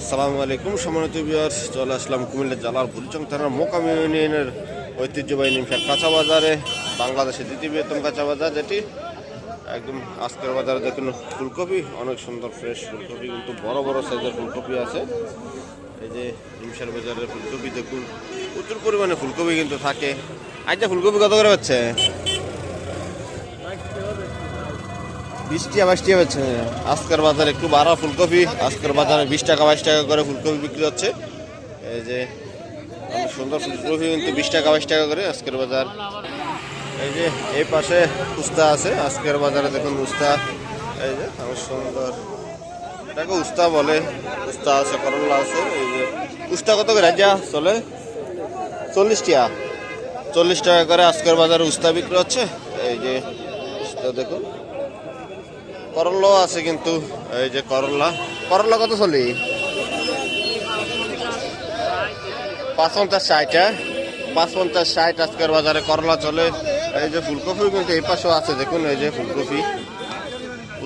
আসসালামু আলাইকুম, সম্মানিত বিয়ার চলে আসলাম কুমিল্লা জেলার বুলচং থানার মোকাম ইউনিয়নের ঐতিহ্যবাহী নিমসার কাঁচা বাজারে, বাংলাদেশের দ্বিতীয় বৃহত্তম কাঁচা বাজার, যেটি একদম আজকের বাজারে দেখুন ফুলকপি, অনেক সুন্দর ফ্রেশ ফুলকপি, কিন্তু বড় বড় সাইজের ফুলকপি আছে। এই যে নিমসার বাজারের ফুলকপি দেখুন, প্রচুর পরিমাণে ফুলকপি কিন্তু থাকে। আচ্ছা ফুলকপি কত করে হচ্ছে? বিশ টাকা হচ্ছে। আজকের বাজারে একটু বাড়া ফুলকপি। আজকের বাজারে বিশ টাকা, বাইশ টাকা করে ফুলকপি বিক্রি হচ্ছে। এই যে সুন্দর ফুলকপি কিন্তু বিশ টাকা, বাইশ টাকা করে আজকের বাজার। এই যে, এই পাশে উস্তা আছে। আজকের বাজারে দেখুন উস্তা। এই যে, অনেক সুন্দর। এটাকে উস্তা বলে। উস্তা আছে, করলা আছে। এই যে, উস্তা কত করে যা চলে। চল্লিশ টাকা। চল্লিশ টাকা করে আজকের বাজারে উস্তা বিক্রি হচ্ছে। এই যে, উস্তা দেখুন। করলাও আছে কিন্তু, এই যে করলা। করলা কত চলি? পাঁচ পঞ্চাশ ষাট হ্যাঁ? পাঁচ পঞ্চাশ ষাট, আজকের বাজারে করলা চলে। এই যে ফুলকপি কিন্তু এই পাশেও আছে, দেখুন এই যে ফুলকপি।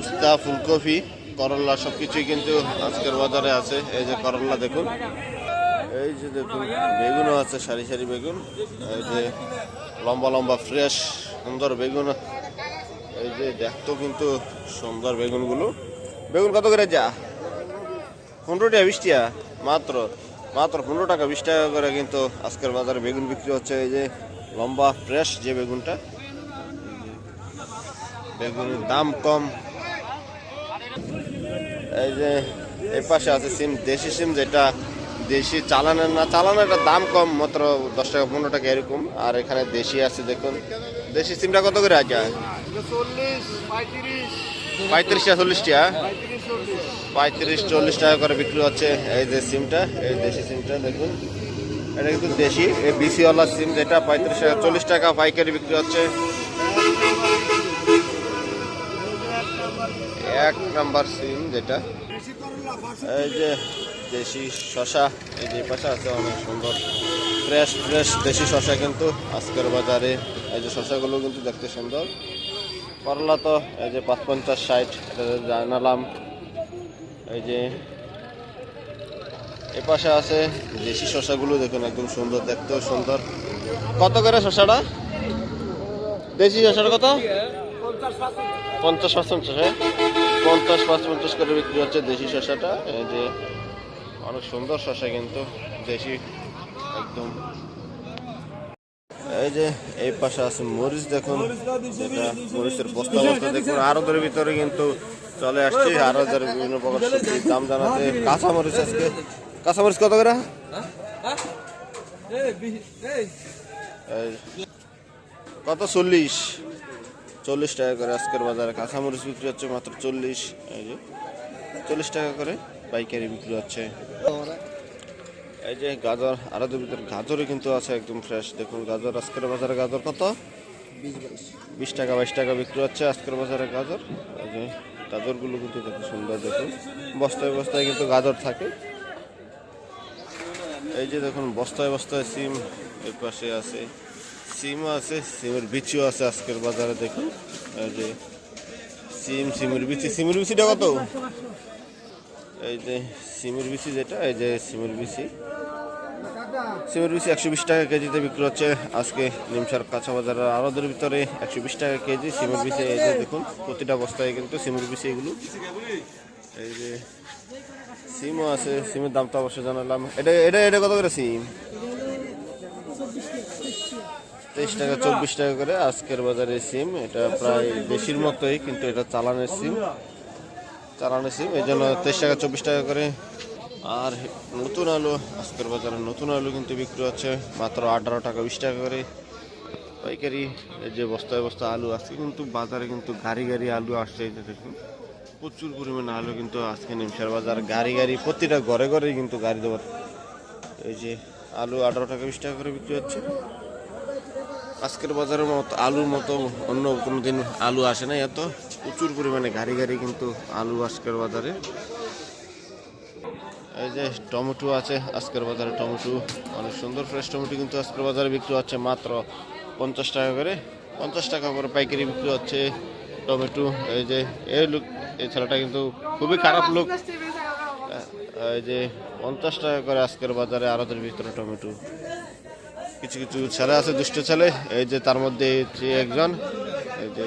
উস্তা ফুলকপি, করলা সব কিছুই কিন্তু আজকের বাজারে আছে। এই যে করলা দেখুন। এই যে দেখুন, বেগুনও আছে, সারি সারি বেগুন। এই যে লম্বা লম্বা, ফ্রেশ, সুন্দর বেগুন। এই যে দেখতো কিন্তু সুন্দর বেগুনগুলো। বেগুন কত করে যা? পনেরো টাকা, বিশ টাকা। মাত্র মাত্র পনেরো টাকা, বিশ টাকা করে কিন্তু আজকের বাজারে বেগুন বিক্রি হচ্ছে। এই যে লম্বা ফ্রেশ যে বেগুনটা, বেগুনের দাম কম। এই যে এই পাশে আছে সিম, দেশি সিম যেটা দেশি চালানের না, চালানোর দাম কম, মাত্র দশ টাকা, পনেরো টাকা এরকম। আর এখানে দেশি আছে, দেখুন। দেশি সিমটা কত করে আছে পঁয়ত্রিশ টাকা, চল্লিশ টাকা। পঁয়ত্রিশ, চল্লিশ টাকা করে বিক্রি হচ্ছে এই যে সিমটা, এই দেশি সিমটা, দেখুন। এটা কিন্তু দেশি, এই বিসিওয়ালা সিম যেটা, পঁয়ত্রিশ টাকা, চল্লিশ টাকা পাইকারি বিক্রি হচ্ছে। এক নাম্বার সিম যেটা। এই যে দেশি শশা, এই যে পাশে আছে অনেক সুন্দর ফ্রেশ ফ্রেশ দেশি শশা কিন্তু আজকের বাজারে। এই যে শশাগুলো কিন্তু দেখতে সুন্দর। করলা তো, এই যে পাঁচ পঞ্চাশ ষাট জানালাম। এই যে এ পাশে আছে দেশি শশাগুলো, দেখুন একদম সুন্দর, দেখতেও সুন্দর। কত করে শশাটা? দেশি শশাটা কত? পঞ্চাশ পাঁচ পঞ্চাশ হ্যাঁ? পঞ্চাশ পাঁচ পঞ্চাশ করে বিক্রি হচ্ছে দেশি শশাটা। এই যে অনেক সুন্দর শশা কিন্তু, দেশি, একদম। এই যে, এই পাশে আছে মরিচ, দেখুন মরিচের বস্তা বস্তা, দেখুন আরদের ভিতরে কিন্তু চলে আসছে। আরদের বিভিন্ন প্রকার দাম জানাতে কাঁচা মরিচ আজকে। কাঁচা মরিচ কত করে? কত? চল্লিশ। চল্লিশ টাকা করে আজকের বাজারে। কাঁচা মরিচ বিক্রি হচ্ছে মাত্র চল্লিশ। এই যে, চল্লিশ টাকা করে। পাইকারি বিক্রি হচ্ছে। এই যে গাজর আরও ভিতরে গাজরও কিন্তু আছে একদম ফ্রেশ দেখুন, গাজর, আজকের বাজারে গাজর কত? বিশ টাকা, বাইশ টাকা বিক্রি হচ্ছে আজকের বাজারে গাজর। গাজরগুলো কিন্তু দেখুন সুন্দর, দেখুন। বস্তায় বস্তায় কিন্তু গাজর থাকে। এই যে দেখুন, বস্তায় বস্তায় সিম এর পাশে আছে। সিমও আছে, সিমের বিচিও আছে আজকের বাজারে, দেখুন। এই যে সিম, সিমের বিচি। সিমের বিচিটা কত? এই যে সিমের বিচি যেটা, এই যে সিমের বিচি। সিমের বিচি একশো বিশ টাকা কেজিতে বিক্রি হচ্ছে। আজকে নিমসার কাঁচা বাজারের আরদের ভিতরে একশো বিশ টাকা কেজি সিমের বিচি। এই যে দেখুন, প্রতিটা বস্তায় কিন্তু সিমের বিচি এগুলো। এই যে সিমও আছে, সিমের দাম তো অবশ্যই জানালাম। এটা এটা এটা কত করে সিম? তেইশ টাকা, চব্বিশ টাকা করে আজকের বাজারে সিম। এটা প্রায় দেশির মতোই, কিন্তু এটা চালানের সিম। চালানের সিম এই জন্য তেইশ টাকা, চব্বিশ টাকা করে। আর নতুন আলু, আজকের বাজারে নতুন আলু কিন্তু বিক্রি হচ্ছে মাত্র আঠারো টাকা, বিশ টাকা করে। পাইকারি যে বস্তায় বস্তা আলু আজকে কিন্তু বাজারে কিন্তু গাড়ি গাড়ি আলু আসছে দেখুন। প্রচুর পরিমাণে আলু কিন্তু আজকে নিমসার বাজার। গাড়ি গাড়ি প্রতিটা ঘরে ঘরেই কিন্তু গাড়ি দেওয়ার। এই যে আলু আঠারো টাকা, বিশ টাকা করে বিক্রি হচ্ছে। আজকের বাজারের মতো আলুর মতো অন্য কোনো দিন আলু আসে না এত। প্রচুর পরিমাণে গাড়ি গাড়ি কিন্তু আলু আজকের বাজারে। এই যে টমেটো আছে আজকের বাজারে, টমেটো অনেক সুন্দর ফ্রেশ টমেটো কিন্তু আজকের বাজারে বিক্রি হচ্ছে মাত্র পঞ্চাশ টাকা করে। পঞ্চাশ টাকা করে পাইকারি বিক্রি হচ্ছে টমেটো। এই যে এই লোক এই ছেলেটা কিন্তু খুবই খারাপ লোক এই যে পঞ্চাশ টাকা করে আজকের বাজারে আড়তের ভিতরে টমেটো। কিছু কিছু ছেলে আছে, দুষ্ট ছেলে। এই যে তার মধ্যে একজন, এই যে